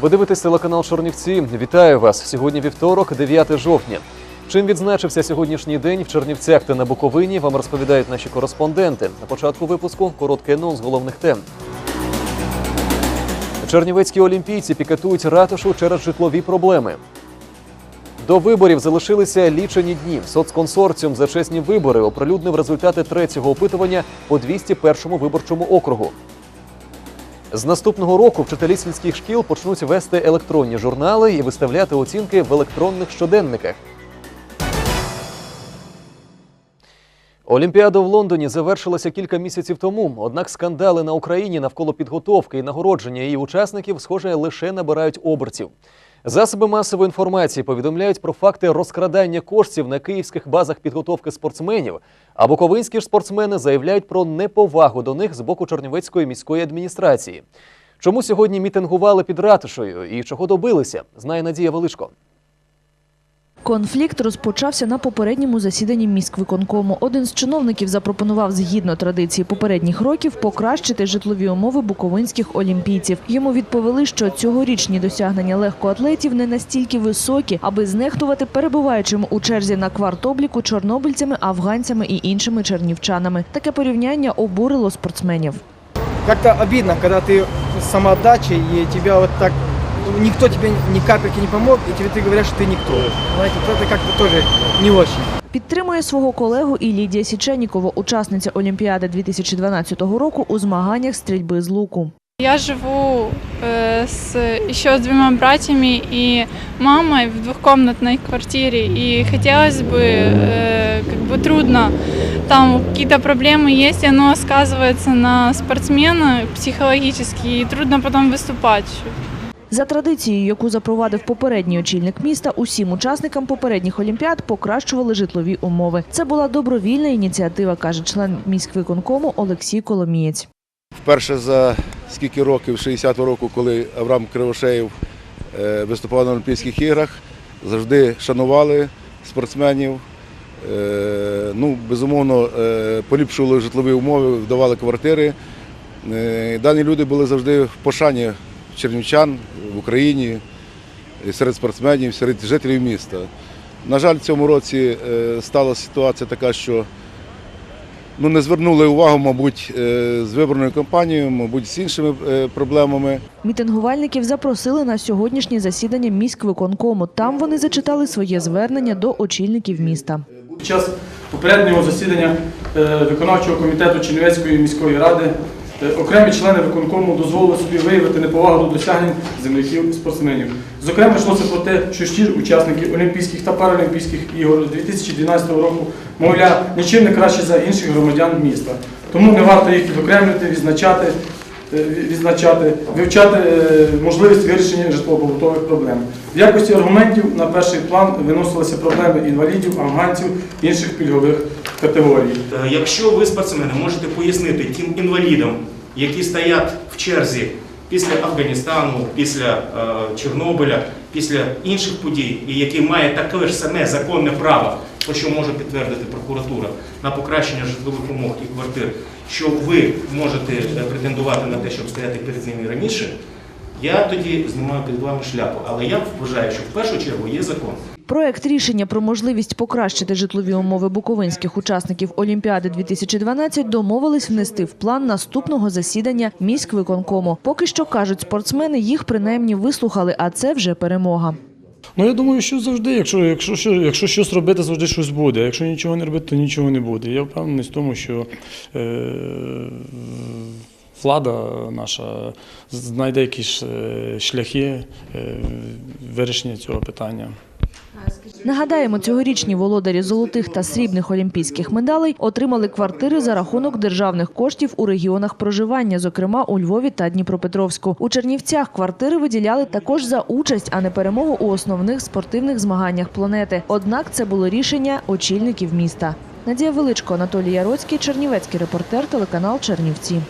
Ви дивитесь телеканал Чорнівці. Вітаю вас. Сьогодні вівторок, 9 жовтня. Чим відзначився сьогоднішній день в Чернівцях та на Буковині, вам розповідають наші кореспонденти. На початку випуску короткий анонс головних тем. Чернівецькі олімпійці пікетують ратушу через житлові проблеми. До виборів залишилися лічені дні. Соцконсорціум за чесні вибори оприлюднив результати третього опитування по 201 виборчому округу. З наступного року вчителі сільських шкіл почнуть вести електронні журнали і виставляти оцінки в електронних щоденниках. Олімпіада в Лондоні завершилася кілька місяців тому. Однак скандали на Україні навколо підготовки і нагородження її учасників, схоже, лише набирають обертів. Засоби масової інформації повідомляють про факти розкрадання коштів на київських базах підготовки спортсменів. А буковинські ж спортсмени заявляють про неповагу до них з боку Чернівецької міської адміністрації. Чому сьогодні мітингували під ратушою і чого добилися, знає Надія Величко. Конфлікт розпочався на попередньому засіданні міськвиконкому. Один з чиновників запропонував згідно традиції попередніх років покращити житлові умови буковинських олімпійців. Йому відповіли, що цьогорічні досягнення легкоатлетів не настільки високі, аби знехтувати перебуваючим у черзі на квартобліку чорнобильцями, афганцями і іншими чернівчанами. Таке порівняння обурило спортсменів. Как-то обидно, когда ты с самоотдачей, и тебя вот так, никто тебе ни капельки не помог, и тебе ты говорят, что ты никто. Знаете, вот это как-то тоже не очень. Підтримує свого колегу і Лідія Січенікова, учасниця Олімпіади 2012 року у змаганнях стрільби з луку. Я живу э, с еще с двумя братьями и мамой в двухкомнатной квартире, и хотелось бы, э, как бы трудно, там какие-то проблемы есть, и оно сказывается на спортсмена психологически, и трудно потом выступать. За традицією, яку запровадив попередній очільник міста, усім учасникам попередніх олімпіад покращували житлові умови. Це була добровільна ініціатива, каже член міськвиконкому Олексій Коломієць. Вперше за скільки років, 60 року, коли Авраам Кривошеєв е, виступав на Олімпійських іграх, завжди шанували спортсменів. Е, Ну, безумовно, е, поліпшували житлові умови, давали квартири. Дані люди були завжди в пошані чернівчан в Україні, серед спортсменів, серед жителів міста. На жаль, в цьому році е, сталася ситуація така, що ну, не звернули увагу, мабуть, е, з виборною кампанією, мабуть, з іншими е, проблемами. Мітингувальників запросили на сьогоднішнє засідання міськвиконкому. Там вони зачитали своє звернення до очільників міста. Під час попереднього засідання виконавчого комітету Чернівецької міської ради окремі члени виконкому дозволили собі виявити неповагу до досягнень земляків спортсменів. Зокрема, йшлося про те, що щир учасники Олімпійських та Паралімпійських ігор 2012 року, мовляв, нічим не краще за інших громадян міста. Тому не варто їх відокремлювати, відзначати, е, відзначати, вивчати е, можливість вирішення житлово-побутових проблем. В якості аргументів на перший план виносилися проблеми інвалідів, афганців, інших пільгових категорій. Е, Якщо ви, спортсмени, можете пояснити тим інвалідам, які стоять в черзі після Афганістану, після е, Чорнобиля, після інших подій, і які мають таке ж саме законне право, про що може підтвердити прокуратура, на покращення житлових умов і квартир, що ви можете е, претендувати на те, щоб стояти перед ними раніше, я тоді знімаю під вами шляпу. Але я вважаю, що в першу чергу є закон. Проект рішення про можливість покращити житлові умови буковинських учасників Олімпіади 2012 домовились внести в план наступного засідання міськвиконкому. Поки що кажуть спортсмени, їх принаймні вислухали, а це вже перемога. Ну я думаю, що завжди, якщо, якщо, що- якщо щось робити, завжди щось буде. Якщо нічого не робити, то нічого не буде. Я впевнений в тому, що е, влада наша знайде якісь е, шляхи е, вирішення цього питання. Нагадаємо, цьогорічні володарі золотих та срібних олімпійських медалей отримали квартири за рахунок державних коштів у регіонах проживання, зокрема у Львові та Дніпропетровську. У Чернівцях квартири виділяли також за участь, а не перемогу у основних спортивних змаганнях планети. Однак це було рішення очільників міста. Надія Величко, Анатолій Яроцький, Чернівецький репортер, телеканал Чернівці.